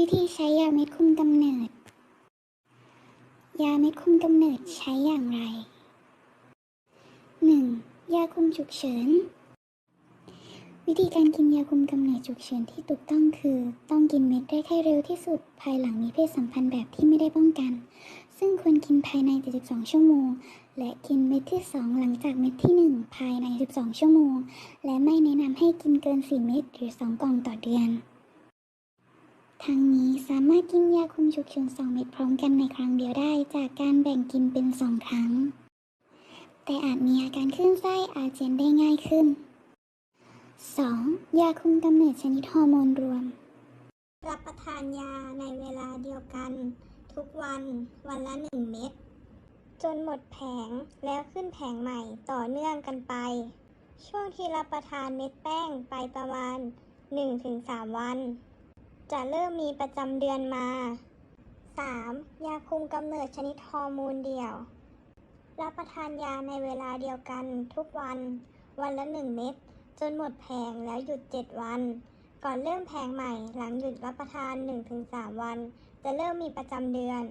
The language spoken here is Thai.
วิธีใช้ยาเม็ดคุมกำเนิด ยาเม็ดคุมกำเนิดใช้อย่างไร 1. ยาคุมฉุกเฉิน วิธีการกินยาคุมกำเนิดฉุกเฉินที่ถูกต้องคือ ต้องกินเม็ดแรกให้เร็วที่สุด ภายหลังมีเพศสัมพันธ์แบบที่ไม่ได้ป้องกัน ซึ่งควรกินภายใน 72 ชั่วโมง และกินเม็ดที่ 2 หลังจากเม็ดที่ 1 ภายใน 12 ชั่วโมง และไม่แนะนำให้กินเกิน 4 เม็ดหรือ 2 กล่องต่อเดือน ทั้งนี้สามารถกินยาคุมฉุกเฉิน2เม็ดพร้อมกันในครั้งเดียวได้จากการแบ่งกินเป็น 2 ครั้ง แต่อาจมีอาการคลื่นไส้อาเจียนได้ง่ายขึ้น 2. ยาคุมกำเนิดชนิดฮอร์โมนรวม รับประทานยาในเวลาเดียวกัน ทุกวันวันละ 1 เม็ดจนหมดแผงแล้วขึ้นแผงใหม่ต่อเนื่องกันไป ช่วงที่รับประทานเม็ดแป้งไปประมาณ 1-3 วัน จะเริ่มมีประจำเดือนมา 3. ยาคุมกำเนิดชนิดฮอร์โมนเดี่ยว รับประทานยาในเวลาเดียวกันทุกวัน วันละ 1 เม็ดจนหมดแผงแล้วหยุด 7 วัน ก่อนเริ่มแผงใหม่หลังหยุดรับประทาน 1-3 วัน จะเริ่มมีประจำเดือน